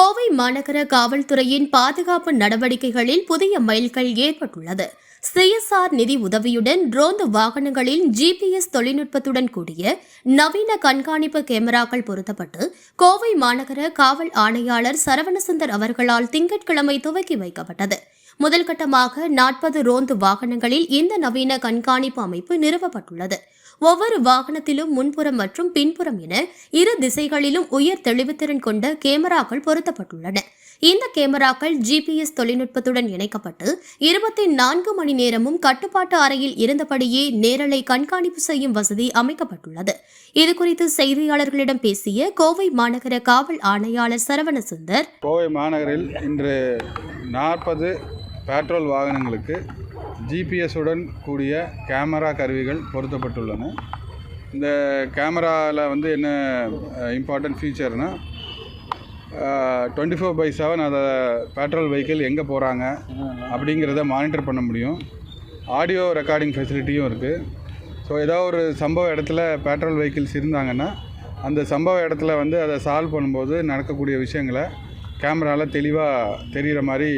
கோவை மாநகர காவல்துறையின் பாதுகாப்பு நடவடிக்கைகளில் புதிய மைல்கள் ஏற்பட்டுள்ளது. சிஎஸ்ஆர் நிதி உதவியுடன் ரோந்து வாகனங்களில் ஜிபிஎஸ் தொழில்நுட்பத்துடன் கூடிய நவீன கண்காணிப்பு கேமராக்கள் பொருத்தப்பட்டு கோவை மாநகர காவல் ஆணையாளர் சரவணசுந்தர் அவர்களால் திங்கட்கிழமை துவக்கி வைக்கப்பட்டது. முதல் கட்டமாக நாற்பது ரோந்து வாகனங்களில் இந்த நவீன கண்காணிப்பு அமைப்பு நிறுவப்பட்டுள்ளது. ஒவ்வொரு வாகனத்திலும் முன்புறம் மற்றும் பின்புறம் என இரு திசைகளிலும் உயர் தெளிவுத்திறன் கொண்ட கேமராக்கள் பொருத்தப்பட்டுள்ளன. இந்த கேமராக்கள் ஜிபிஎஸ் தொழில்நுட்பத்துடன் இணைக்கப்பட்டு இருபத்தி நான்கு மணி நேரமும் கட்டுப்பாட்டு அறையில் இருந்தபடியே நேரலை கண்காணிப்பு செய்யும் வசதி அமைக்கப்பட்டுள்ளது. இதுகுறித்து செய்தியாளர்களிடம் பேசிய கோவை மாநகர காவல் ஆணையாளர் சரவணசுந்தர் கோவை மாநகரில் இன்று நாற்பது பெட்ரோல் வாகனங்களுக்கு ஜிபிஎஸ்ஸுடன் கூடிய கேமரா கருவிகள் பொருத்தப்பட்டுள்ளன. இந்த கேமராவில் வந்து என்ன இம்பார்ட்டன்ட் ஃபீச்சர்னால் டுவெண்ட்டி ஃபோர் பை செவன் அதை பெட்ரோல் வெஹிக்கிள் எங்கே போகிறாங்க அப்படிங்கிறத மானிட்டர் பண்ண முடியும். ஆடியோ ரெக்கார்டிங் ஃபெசிலிட்டியும் இருக்குது ஸோ ஏதோ ஒரு சம்பவ இடத்துல பெட்ரோல் வெஹிக்கிள்ஸ் இருந்தாங்கன்னா அந்த சம்பவ இடத்துல வந்து அதை சால்வ் பண்ணும்போது நடக்கக்கூடிய விஷயங்களை கேமராவில் தெளிவாக தெரிகிற மாதிரி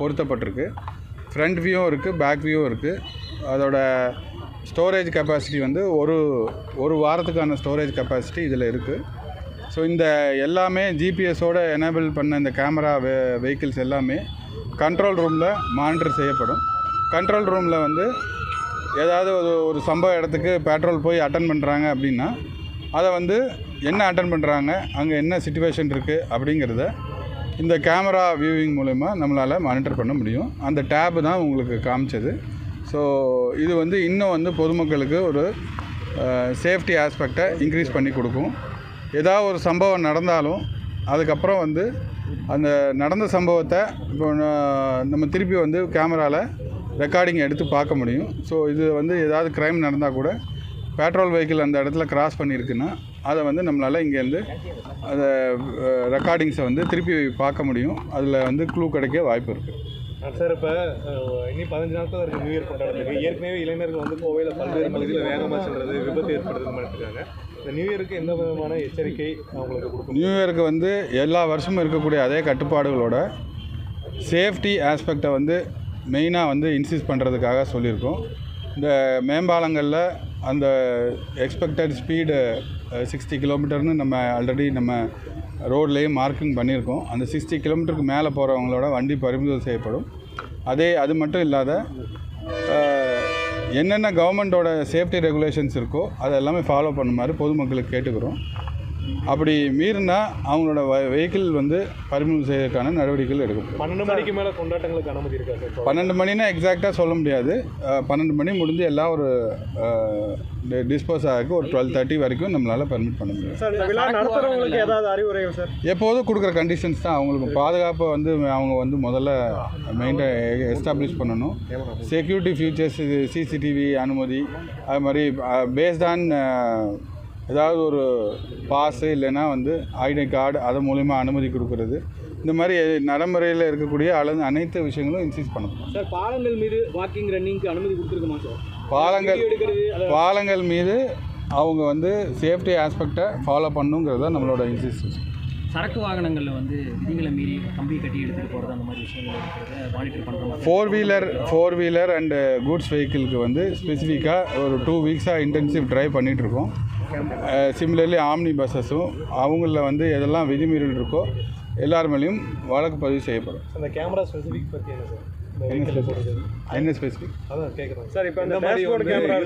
பொருத்தப்பட்டிருக்கு. ஃப்ரண்ட் வியூவும் இருக்குது பேக் வியூவும் இருக்குது அதோட ஸ்டோரேஜ் கெப்பாசிட்டி வந்து ஒரு ஒரு வாரத்துக்கான ஸ்டோரேஜ் கெப்பாசிட்டி இதில் இருக்குது ஸோ இந்த எல்லாமே ஜிபிஎஸோடு எனேபிள் பண்ண இந்த கேமரா வெ வெஹிக்கிள்ஸ் எல்லாமே கண்ட்ரோல் ரூமில் மானிட்டர் செய்யப்படும். கண்ட்ரோல் ரூமில் வந்து ஏதாவது ஒரு ஒரு சம்பவ இடத்துக்கு பெட்ரோல் போய் அட்டன் பண்ணுறாங்க அப்படின்னா அதை வந்து என்ன அட்டன் பண்ணுறாங்க அங்கே என்ன சுச்சுவேஷன் இருக்குது அப்படிங்கிறத இந்த கேமரா வியூவிங் மூலயமா நம்மளால் மானிட்டர் பண்ண முடியும். அந்த டேபு தான் உங்களுக்கு காமிச்சது. ஸோ இது வந்து இன்னும் வந்து பொதுமக்களுக்கு ஒரு சேஃப்டி ஆஸ்பெக்டை இன்க்ரீஸ் பண்ணி கொடுக்கும். ஏதாவது ஒரு சம்பவம் நடந்தாலும் அதுக்கப்புறம் வந்து அந்த நடந்த சம்பவத்தை இப்போ நம்ம திருப்பி வந்து கேமராவில் ரெக்கார்டிங் எடுத்து பார்க்க முடியும். ஸோ இது வந்து ஏதாவது க்ரைம் நடந்தால் கூட பெட்ரோல் வெஹிக்கிள் அந்த இடத்துல கிராஸ் பண்ணியிருக்குன்னா அதை வந்து நம்மளால் இங்கேருந்து அதை ரெக்கார்டிங்ஸை வந்து திருப்பி பார்க்க முடியும். அதில் வந்து க்ளூ கிடைக்க வாய்ப்பு இருக்குது சார் இப்போ இன்னும் பதினஞ்சு நாட்கள் இருக்கு நியூ இயர் கொண்டாடுறதுக்கு. ஏற்கனவே இளைஞர்கள் வந்து கோவையில் பல்வேறு பகுதியில் வேகமாக செல்றது விபத்து ஏற்படுறது இருக்காங்க. இந்த நியூ இயருக்கு எந்த விதமான எச்சரிக்கை அவங்களுக்கு கொடுக்கும் நியூ இயருக்கு வந்து எல்லா வருஷமும் இருக்கக்கூடிய அதே கட்டுப்பாடுகளோட சேஃப்டி ஆஸ்பெக்டை வந்து மெயினாக வந்து இன்சிஸ் பண்ணுறதுக்காக சொல்லியிருக்கோம். இந்த மேம்பாலங்களில் அந்த எக்ஸ்பெக்டட் ஸ்பீடு சிக்ஸ்டி கிலோமீட்டர்னு நம்ம ஆல்ரெடி நம்ம ரோட்லேயே மார்க்கிங் பண்ணியிருக்கோம். அந்த சிக்ஸ்டி கிலோமீட்டருக்கு மேலே போகிறவங்களோட வண்டி பறிமுதல் செய்யப்படும். அதே அது மட்டும் இல்லாத என்னென்ன கவர்மெண்ட்டோட சேஃப்டி ரெகுலேஷன்ஸ் இருக்கோ அதை எல்லாமே ஃபாலோ பண்ணுமாறு பொதுமக்களுக்கு கேட்டுக்கிறோம். அப்படி மீறினா அவங்களோட வெஹிக்கிள் வந்து பறிமுதல் செய்வதற்கான நடவடிக்கைகள் எடுக்கும் பன்னெண்டு மணிக்கு மேலே கொண்டாட்டங்களுக்கு அனுமதி இருக்கா சார் பன்னெண்டு மணினா எக்ஸாக்டாக சொல்ல முடியாது பன்னெண்டு மணி முடிஞ்சு எல்லாம் ஒரு டிஸ்போஸ் ஆகிறதுக்கு ஒரு டுவெல் தேர்ட்டி வரைக்கும் நம்மளால் பர்மிட் பண்ண முடியும் சார் எப்போதும் கொடுக்குற கண்டிஷன்ஸ் தான் அவங்களுக்கு பாதுகாப்பை வந்து அவங்க வந்து முதல்ல மெயின்டைன் எஸ்டாப்ளிஷ் பண்ணணும் செக்யூரிட்டி ஃபியூச்சர்ஸ் சிசிடிவி அனுமதி அது மாதிரி பேஸ்ட் ஆன் ஏதாவது ஒரு பாஸு இல்லைன்னா வந்து ஐடி கார்டு அது மூலிமா அனுமதி கொடுக்கறது. இந்த மாதிரி நடைமுறையில் இருக்கக்கூடிய அளவு அனைத்து விஷயங்களும் இன்சீஸ் பண்ணணும். சார் பாலங்கள் மீது வாக்கிங் ரன்னிங்க்கு அனுமதி கொடுத்துருக்குமா சார் பாலங்கள் பாலங்கள் மீது அவங்க வந்து சேஃப்டி ஆஸ்பெக்டை ஃபாலோ பண்ணுங்கிறது நம்மளோட இன்சிஸ்டன்ஸ் சரக்கு வாகனங்களில் வந்து விதிகளை மீறி கம்பி கட்டி எடுத்துகிட்டு போகிறது அந்த மாதிரி விஷயங்கள் மானிட்டர் பண்ணுற மாதிரி. Four wheeler four wheeler and goods வெஹிக்கிளுக்கு வந்து ஸ்பெசிஃபிக்காக ஒரு டூ வீக்ஸாக இன்டென்சிவ் ட்ரைவ் பண்ணிகிட்ருக்கோம் சிமிலர்லி ஆம்னி பஸ்ஸஸும் அவங்கள வந்து எதெல்லாம் விதிமீறல் இருக்கோ எல்லார் மேலேயும் வழக்கு பதிவு செய்யப்படும். அந்த கேமரா ஸ்பெசிஃபிக் பற்றி என்ன சார் என்ன ஸ்பெசிஃபிக் அதான் கேட்குறேன் சார் இப்போ இந்த dashboard camera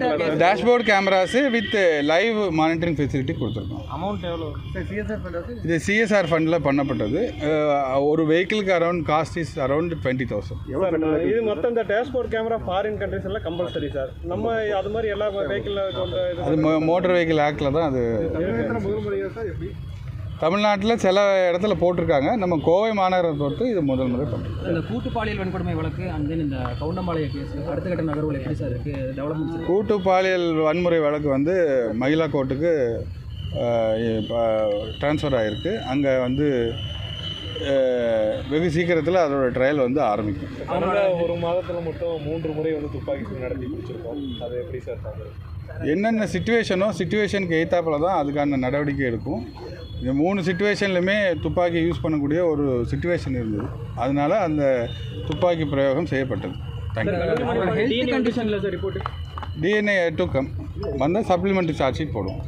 dashboard cameras with live monitoring facility கொடுத்துருக்கோம் அமௌண்ட் எவ்வளோ சார் சிஎஸ்ஆர் பண்ணுறது இது சிஎஸ்ஆர் ஃபண்டில் பண்ணப்பட்டது. ஒரு வெஹிக்கிளுக்கு around cost is around twenty thousand இது மொத்தம் இந்த டேஷ்போர்ட் கேமரா ஃபாரின் கண்ட்ரிஸ் எல்லாம் கம்பல்சரி சார் நம்ம அது மாதிரி எல்லா வெஹிக்கிளில் அது மோட்டார் வெஹிக்கிள் ஆக்டில் தான் அது தமிழ்நாட்டில் சில இடத்துல போட்டிருக்காங்க. நம்ம கோவை மாநகரை பொறுத்து இது முதல் முறை பண்ணுறோம் இந்த கூட்டு பாலியல் வன்கொடுமை வழக்கு அண்ட் தென் இந்த கவுண்டம்பாளைய கேஸ் அடுத்த கட்ட நகர்வுகள் எப்படி சார் இருக்குது டெவலப்மெண்ட்ஸ் கூட்டு பாலியல் வன்முறை வழக்கு வந்து மகிழா கோர்ட்டுக்கு ட்ரான்ஸ்ஃபர் ஆகிருக்கு அங்கே வந்து வெகு சீக்கிரத்தில் அதோட ட்ரையல் வந்து ஆரம்பிக்கும். ஒரு மாதத்தில் மட்டும் மூன்று முறை வந்து துப்பாக்கி சூடு நடத்தி பிடிச்சிருக்கோம் அது எப்படி சார் என்னென்ன சுச்சுவேஷனோ சுச்சுவேஷனுக்கு எய்த்தாப்பில் தான் அதுக்கான நடவடிக்கை எடுக்கும். இந்த மூணு சுச்சுவேஷன்லையுமே துப்பாக்கி யூஸ் பண்ணக்கூடிய ஒரு சுச்சுவேஷன் இருந்தது. அதனால அந்த துப்பாக்கி பிரயோகம் செய்யப்பட்டது. தேங்க்யூ ஹெல்த் கண்டிஷனில் sir report DNA to come வந்தால் சப்ளிமெண்ட்ரி சார்ஜ் ஷீட் போடுவோம்.